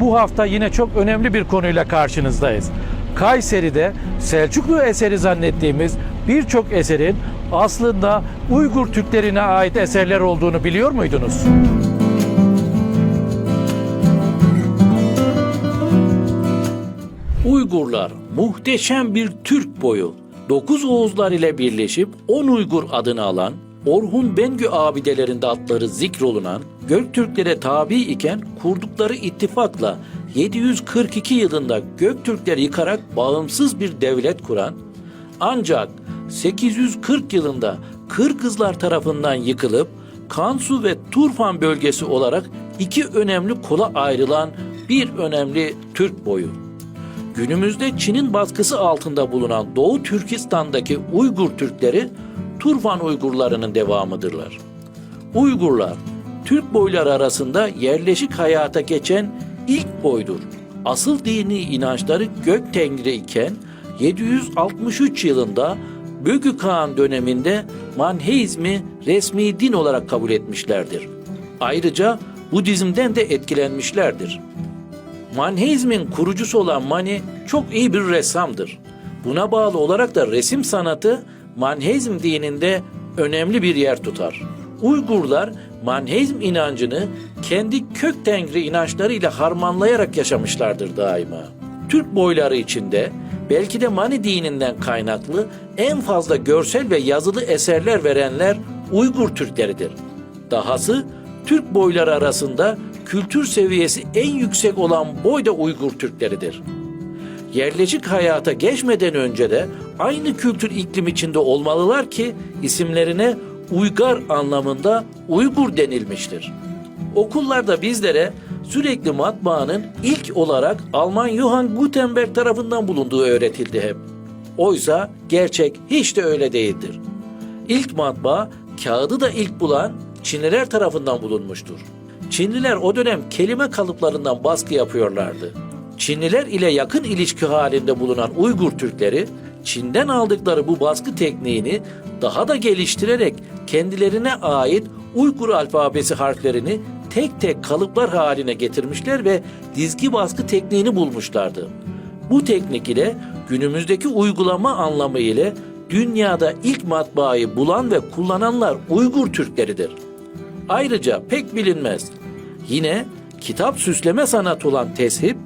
Bu hafta yine çok önemli bir konuyla karşınızdayız. Kayseri'de Selçuklu eseri zannettiğimiz birçok eserin aslında Uygur Türklerine ait eserler olduğunu biliyor muydunuz? Uygurlar muhteşem bir Türk boyu. 9 Oğuzlar ile birleşip 10 Uygur adını alan, Orhun Bengü abidelerinde adları zikrolunan, Göktürklere tabi iken kurdukları ittifakla 742 yılında Göktürkleri yıkarak bağımsız bir devlet kuran, ancak 840 yılında Kırgızlar tarafından yıkılıp Kansu ve Turfan bölgesi olarak iki önemli kola ayrılan bir önemli Türk boyu. Günümüzde Çin'in baskısı altında bulunan Doğu Türkistan'daki Uygur Türkleri Turfan Uygurlarının devamıdırlar. Uygurlar, Türk boyları arasında yerleşik hayata geçen ilk boydur. Asıl dini inançları gök tengri iken 763 yılında Bögü Kağan döneminde Manheizmi resmi din olarak kabul etmişlerdir. Ayrıca Budizm'den de etkilenmişlerdir. Manheizmin kurucusu olan Mani çok iyi bir ressamdır. Buna bağlı olarak da resim sanatı Manheizm dininde önemli bir yer tutar. Uygurlar Manheizm inancını kendi kök tengri inançlarıyla harmanlayarak yaşamışlardır daima. Türk boyları içinde belki de Mani dininden kaynaklı en fazla görsel ve yazılı eserler verenler Uygur Türkleridir. Dahası Türk boyları arasında kültür seviyesi en yüksek olan boy da Uygur Türkleridir. Yerleşik hayata geçmeden önce de aynı kültür iklim içinde olmalılar ki isimlerine Uygar anlamında Uygur denilmiştir. Okullarda bizlere sürekli matbaanın ilk olarak Alman Johann Gutenberg tarafından bulunduğu öğretildi hep. Oysa gerçek hiç de öyle değildir. İlk matbaa kağıdı da ilk bulan Çinliler tarafından bulunmuştur. Çinliler o dönem kelime kalıplarından baskı yapıyorlardı. Çinliler ile yakın ilişki halinde bulunan Uygur Türkleri Çin'den aldıkları bu baskı tekniğini daha da geliştirerek kendilerine ait Uygur alfabesi harflerini tek tek kalıplar haline getirmişler ve dizgi baskı tekniğini bulmuşlardı. Bu teknik ile günümüzdeki uygulama anlamı ile dünyada ilk matbaayı bulan ve kullananlar Uygur Türkleridir. Ayrıca pek bilinmez. Yine kitap süsleme sanatı olan teship,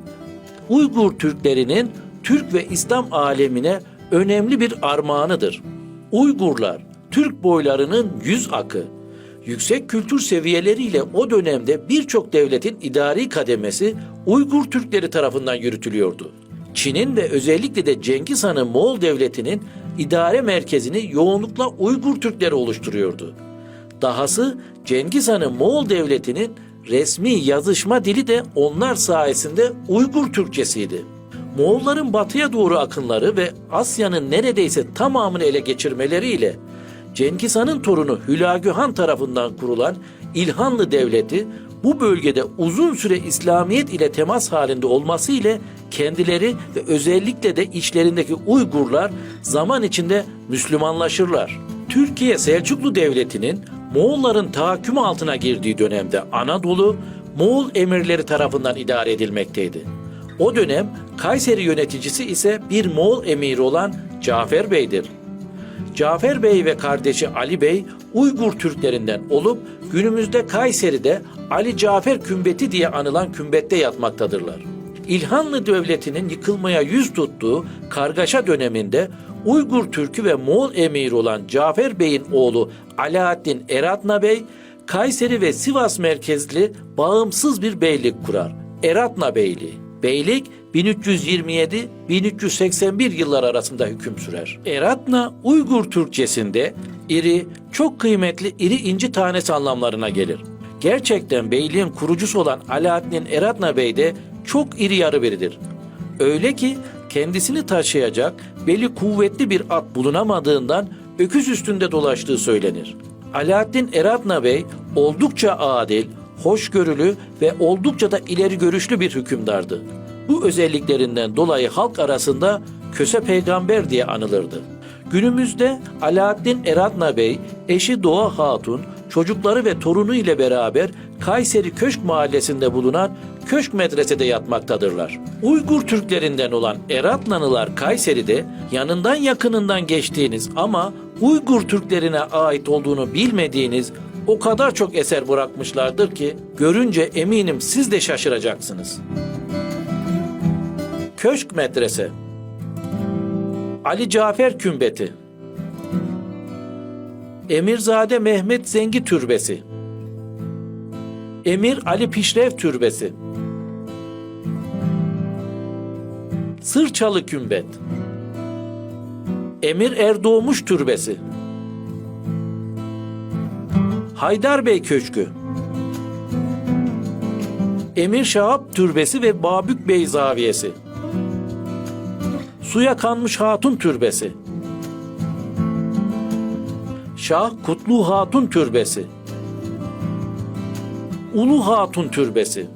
Uygur Türklerinin Türk ve İslam alemine önemli bir armağanıdır. Uygurlar, Türk boylarının yüz akı, yüksek kültür seviyeleriyle o dönemde birçok devletin idari kademesi Uygur Türkleri tarafından yürütülüyordu. Çin'in ve özellikle de Cengiz Han'ın Moğol devletinin idare merkezini yoğunlukla Uygur Türkleri oluşturuyordu. Dahası Cengiz Han'ın Moğol devletinin resmi yazışma dili de onlar sayesinde Uygur Türkçesiydi. Moğolların batıya doğru akınları ve Asya'nın neredeyse tamamını ele geçirmeleriyle Cengiz Han'ın torunu Hülagü Han tarafından kurulan İlhanlı Devleti bu bölgede uzun süre İslamiyet ile temas halinde olması ile kendileri ve özellikle de içlerindeki Uygurlar zaman içinde Müslümanlaşırlar. Türkiye Selçuklu Devleti'nin Moğolların tahakkümü altına girdiği dönemde Anadolu Moğol emirleri tarafından idare edilmekteydi. O dönem Kayseri yöneticisi ise bir Moğol emiri olan Cafer Bey'dir. Cafer Bey ve kardeşi Ali Bey Uygur Türklerinden olup günümüzde Kayseri'de Ali Cafer Kümbeti diye anılan kümbette yatmaktadırlar. İlhanlı Devleti'nin yıkılmaya yüz tuttuğu kargaşa döneminde Uygur Türk'ü ve Moğol emiri olan Cafer Bey'in oğlu Alaaddin Eratna Bey, Kayseri ve Sivas merkezli bağımsız bir beylik kurar. Eratna Beyliği. Beylik 1327-1381 yıllar arasında hüküm sürer. Eratna Uygur Türkçesinde iri, çok kıymetli iri inci tanesi anlamlarına gelir. Gerçekten beyliğin kurucusu olan Alaaddin Eratna Bey de çok iri yarı biridir. Öyle ki kendisini taşıyacak beli kuvvetli bir at bulunamadığından öküz üstünde dolaştığı söylenir. Alaaddin Eratna Bey oldukça adil, hoşgörülü ve oldukça da ileri görüşlü bir hükümdardı. Bu özelliklerinden dolayı halk arasında Köse Peygamber diye anılırdı. Günümüzde Alaaddin Eratna Bey, eşi Doğa Hatun, çocukları ve torunu ile beraber Kayseri Köşk Mahallesi'nde bulunan köşk medresede yatmaktadırlar. Uygur Türklerinden olan Eratlanılar Kayseri'de yanından yakınından geçtiğiniz ama Uygur Türklerine ait olduğunu bilmediğiniz o kadar çok eser bırakmışlardır ki görünce eminim siz de şaşıracaksınız. Köşk Medrese. Ali Cafer Kümbeti. Emirzade Mehmet Zengi Türbesi. Emir Ali Pişrev Türbesi. Sırçalı Kümbet. Emir Erdoğmuş Türbesi. Haydar Bey Köşkü. Emir Şahap Türbesi ve Babük Bey Zaviyesi Suya Kanmış Hatun Türbesi. Şah Kutlu Hatun Türbesi. Ulu Hatun Türbesi.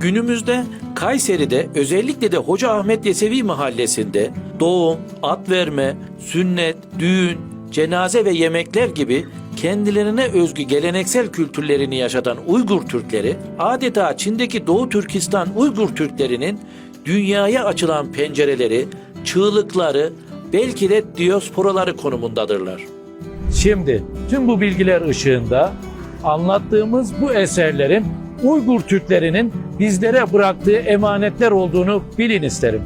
Günümüzde Kayseri'de özellikle de Hoca Ahmet Yesevi mahallesinde doğum, at verme, sünnet, düğün, cenaze ve yemekler gibi kendilerine özgü geleneksel kültürlerini yaşatan Uygur Türkleri adeta Çin'deki Doğu Türkistan Uygur Türklerinin dünyaya açılan pencereleri, çığlıkları, belki de diasporaları konumundadırlar. Şimdi tüm bu bilgiler ışığında anlattığımız bu eserlerin Uygur Türklerinin bizlere bıraktığı emanetler olduğunu bilin isterim.